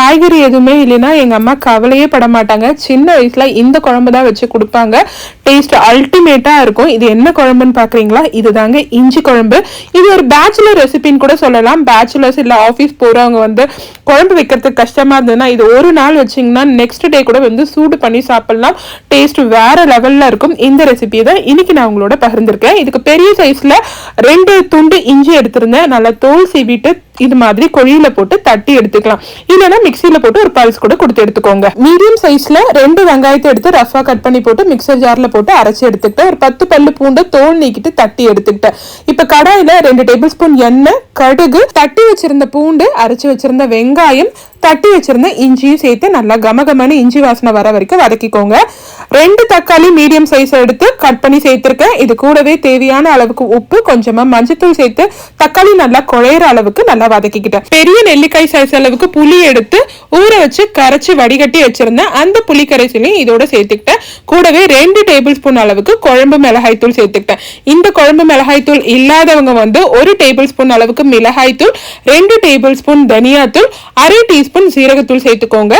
காய்கறி எதுவுமே இல்லைன்னா எங்கள் அம்மா கவலையே பட மாட்டாங்க. சின்ன வயசில் இந்த குழம்பு தான் வச்சு கொடுப்பாங்க. டேஸ்ட் அல்டிமேட்டாக இருக்கும். இது என்ன குழம்புன்னு பாக்குறீங்களா? இதுதாங்க இஞ்சி குழம்பு. இது ஒரு பேச்சுலர் ரெசிபின்னு கூட சொல்லலாம். பேச்சுலர்ஸ் இல்லை ஆஃபீஸ் போகிறவங்க வந்து குழம்பு வைக்கிறதுக்கு கஷ்டமாக இருந்ததுன்னா இது ஒரு நாள் வச்சீங்கன்னா நெக்ஸ்ட் டே கூட வந்து சூடு பண்ணி சாப்பிடலாம். டேஸ்ட் வேறு லெவலில் இருக்கும். இந்த ரெசிபியை தான் இன்னைக்கு நான் உங்களோட பகிர்ந்திருக்கேன் இதுக்கு பெரிய சைஸில் ரெண்டு துண்டு இஞ்சி எடுத்திருந்தேன். நல்லா தோல் சீவிட்டு இது மாதிரி கொழியில் போட்டு தட்டி எடுத்துக்கலாம். இல்லைன்னா மிக்சியில போட்டு ஒரு பல்ஸ் கூட கொடுத்து எடுத்துக்கோங்க. மீடியம் சைஸ்ல ரெண்டு வெங்காயத்தை எடுத்து ரஃபா கட் பண்ணி போட்டு மிக்சர் ஜார்ல போட்டு அரைச்சி எடுத்துக்கிட்டேன். ஒரு பத்து பல்லு பூண்டை தோல் நீக்கிட்டு தட்டி எடுத்துக்கிட்டேன். இப்ப கடாயில ரெண்டு டேபிள் ஸ்பூன் எண்ணெய் கடுகு தட்டி வச்சிருந்த பூண்டு அரைச்சு வச்சிருந்த வெங்காயம் தட்டி வச்சிருந்த இஞ்சியும் சேர்த்து நல்லா கமகமன்னு இஞ்சி வாசனை வர வரைக்கும் வதக்கிக்கோங்க. ரெண்டு தக்காளி மீடியம் சைஸ் எடுத்து கட் பண்ணி சேர்த்திருக்கேன். இது கூடவே தேவையான அளவுக்கு உப்பு கொஞ்சமா மஞ்சத்தூள் சேர்த்து தக்காளி நல்லா குழையிற அளவுக்கு நல்லா வதக்கிக்கிட்டேன். பெரிய நெல்லிக்காய் சைஸ் அளவுக்கு புளி எடுத்து ஊற வச்சு கரைச்சி வடிகட்டி வச்சிருந்தேன். அந்த புளி கரைசலையும் இதோட சேர்த்துக்கிட்டேன். கூடவே ரெண்டு டேபிள் ஸ்பூன் அளவுக்கு குழம்பு மிளகாய் தூள் சேர்த்துக்கிட்டேன். இந்த குழம்பு மிளகாய் தூள் இல்லாதவங்க வந்து ஒரு டேபிள் ஸ்பூன் அளவுக்கு மிளகாய் தூள் ரெண்டு டேபிள் ஸ்பூன் தனியாத்தூள் அரை டீஸ்பூன் சீரகத்தூள் சேர்த்துக்கோங்க.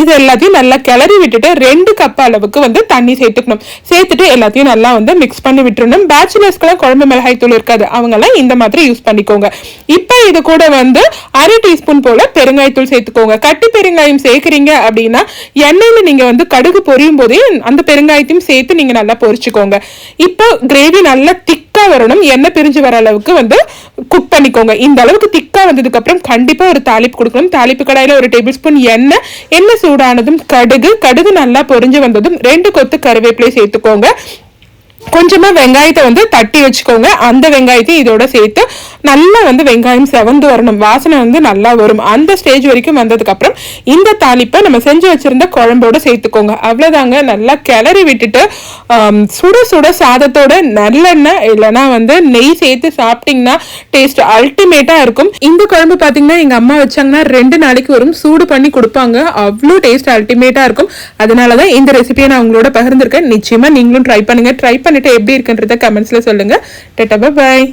இது எல்லாத்தையும் நல்லா கிளறி விட்டுட்டு ரெண்டு கப் அளவுக்கு வந்து தண்ணி சேர்த்துக்கணும். சேர்த்துட்டு எல்லாத்தையும் நல்லா வந்து மிக்ஸ் பண்ணி விட்டுறணும். பேச்சுலர்ஸ்க்கெல்லாம் குழம்பு மிளகாய் தூள் இருக்காது. அவங்கெல்லாம் இந்த மாதிரி யூஸ் பண்ணிக்கோங்க. இப்போ இது கூட வந்து அரை டீஸ்பூன் போல பெருங்காயத்தூள் சேர்த்துக்கோங்க. கட்டி பெருங்காயம் சேர்க்குறீங்க அப்படின்னா எண்ணெயில் நீங்கள் வந்து கடுகு பொரியும் போதே அந்த பெருங்காயத்தையும் சேர்த்து நீங்கள் நல்லா பொரிச்சுக்கோங்க. இப்போ கிரேவி நல்லா திக் திக்காக வரணும் எண்ணெய் பிரிஞ்சு வர அளவுக்கு வந்து குக் பண்ணிக்கோங்க. இந்த அளவுக்கு திக்கா வந்ததுக்கு அப்புறம் கண்டிப்பா ஒரு தாளிப்பு கொடுக்கணும். தாளிப்பு கடாயில் ஒரு டேபிள் ஸ்பூன் எண்ணெய் எண்ணெய் சூடானதும் கடுகு கடுகு நல்லா பொரிஞ்சு வந்ததும் ரெண்டு கொத்து கருவேப்பிலை சேர்த்துக்கோங்க. கொஞ்சமா வெங்காயத்தை வந்து தட்டி வச்சுக்கோங்க. அந்த வெங்காயத்தையும் இதோட சேர்த்து நல்லா வந்து வெங்காயம் செவந்து வரணும். வாசனை வந்து நல்லா வரும். அந்த ஸ்டேஜ் வரைக்கும் வந்ததுக்கப்புறம் இந்த தாளிப்பை நம்ம செஞ்சு வச்சிருந்த குழம்போட சேர்த்துக்கோங்க. அவ்வளவுதாங்க. நல்லா கிளறி விட்டுட்டு சுட சுட சாதத்தோட நல்லெண்ணெய் இல்லைன்னா வந்து நெய் சேர்த்து சாப்பிட்டிங்கன்னா டேஸ்ட் அல்டிமேட்டா இருக்கும். இந்த குழம்பு பார்த்தீங்கன்னா எங்க அம்மா வச்சாங்கன்னா ரெண்டு நாளைக்கு வரும். சூடு பண்ணி கொடுப்பாங்க. அவ்வளோ டேஸ்ட் அல்டிமேட்டாக இருக்கும். அதனால தான் இந்த ரெசிபியை நான் உங்களோட பகிர்ந்துருக்கேன். நிச்சயமா நீங்களும் ட்ரை பண்ணுங்க. ட்ரை பண்ணிட்டு எப்படி இருக்குன்றத கமெண்ட்ஸ்ல சொல்லுங்க. டெட்டா பாய்